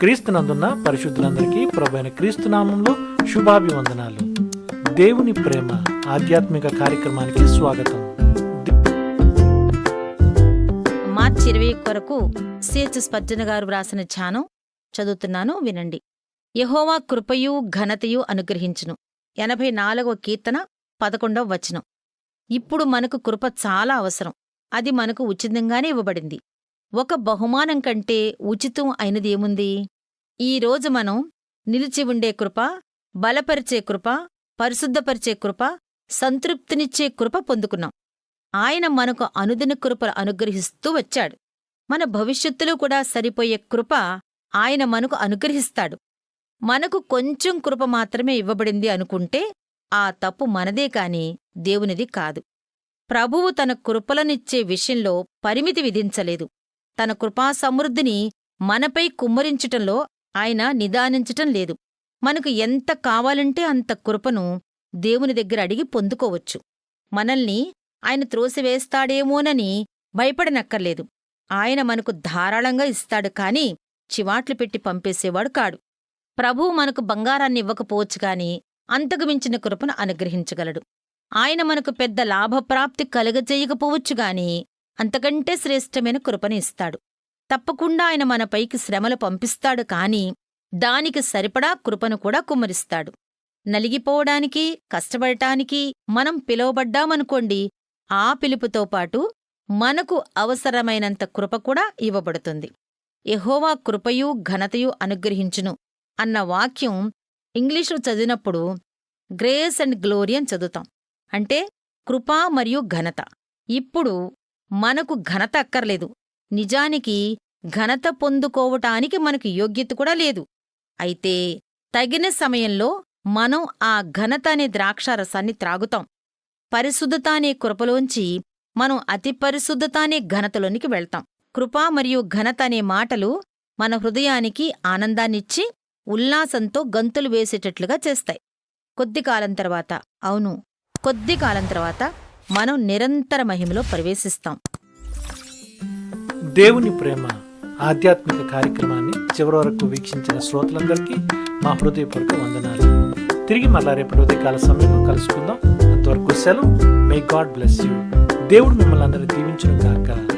క్రీస్తునందున్న పరిశుద్ధులందరికీ ప్రభైన క్రీస్తు నామంలో శుభాభివందనాలు. దేవుని ప్రేమ ఆధ్యాత్మిక కార్యక్రమానికి స్వాగతం. మార్చి ఇరవై కొరకు సిహెచ్ స్పర్జన గారు వ్రాసిన ధ్యానం చదువుతున్నాను వినండి. యహోవా కృపయు ఘనతయు అనుగ్రహించును. ఎనభై నాలుగవ కీర్తన పదకొండవ వచనం. ఇప్పుడు మనకు కృప చాలా అవసరం. అది మనకు ఉచితంగానే ఇవ్వబడింది. ఒక బహుమానం కంటే ఉచితం అయినదేముంది ఈ రోజు మనం నిలిచి ఉండే కృప బలపరిచే కృప పరిశుద్ధపరిచే కృప సంతృప్తినిచ్చే కృప పొందుకున్నాం. ఆయన మనకు అనుదిన కృపలు అనుగ్రహిస్తూ వచ్చాడు. మన భవిష్యత్తులో కూడా సరిపోయే కృప ఆయన మనకు అనుగ్రహిస్తాడు. మనకు కొంచెం కృప మాత్రమే ఇవ్వబడింది అనుకుంటే ఆ తప్పు మనదే కాని దేవునిది కాదు. ప్రభువు తన కృపలనిచ్చే విషయంలో పరిమితి విధించలేదు. తన కృపా సమృద్ధిని మనపై కుమ్మరించటంలో ఆయన నిదానించటం లేదు. మనకు ఎంత కావాలంటే అంత కృపను దేవుని దగ్గర అడిగి పొందుకోవచ్చు. మనల్ని ఆయన త్రోసివేస్తాడేమోనని భయపడనక్కర్లేదు. ఆయన మనకు ధారాళంగా ఇస్తాడు కాని చివాట్లు పెట్టి పంపేసేవాడు కాడు. ప్రభువు మనకు బంగారాన్ని ఇవ్వకపోవచ్చు కాని అంతకు మించిన కృపను అనుగ్రహించగలడు. ఆయన మనకు పెద్ద లాభప్రాప్తి కలుగజేయకపోవచ్చు గాని అంతకంటే శ్రేష్టమైన కృపను ఇస్తాడు. తప్పకుండా ఆయన మనపైకి శ్రమలు పంపిస్తాడు కాని దానికి సరిపడా కృపను కూడా కుమ్మరిస్తాడు. నలిగిపోవడానికి కష్టపడటానికి మనం పిలువబడ్డామనుకోండి ఆ పిలుపుతో పాటు మనకు అవసరమైనంత కృప కూడా ఇవ్వబడుతుంది. ఎహోవా కృపయు ఘనతయు అనుగ్రహించును అన్న వాక్యం ఇంగ్లీషు చదివినప్పుడు గ్రేస్ అండ్ గ్లోరీ అని చదువుతాం. అంటే కృప మరియు ఘనత. ఇప్పుడు మనకు ఘనత అక్కర్లేదు. నిజానికి ఘనత పొందుకోవటానికి మనకు యోగ్యత కూడా లేదు. అయితే తగిన సమయంలో మనం ఆ ఘనత అనే ద్రాక్షారసాన్ని త్రాగుతాం. పరిశుద్ధత అనే కృపలోంచి మనం అతి పరిశుద్ధత అనే ఘనతలోనికి వెళ్తాం. కృప మరియు ఘనత అనే మాటలు మన హృదయానికి ఆనందాన్నిచ్చి ఉల్లాసంతో గంతులు వేసేటట్లుగా చేస్తాయి. కొద్ది కాలం తర్వాత అవును కొద్ది కాలం తర్వాత మనం నిరంతర మహిమలో ప్రవేశిస్తాం. దేవుని ప్రేమ ఆధ్యాత్మిక కార్యక్రమాన్ని చివరి వరకు వీక్షించిన శ్రోతలందరికీ మా హృదయపూర్వక వందనాలు. తిరిగి మళ్ళా రేపు హృదయకాల సమయంలో కలుసుకుందాం. అంతవరకు సెలవు. మే గాడ్ బ్లెస్ యూ దేవుడు మిమ్మల్ని అందరినీ దీవించును కాక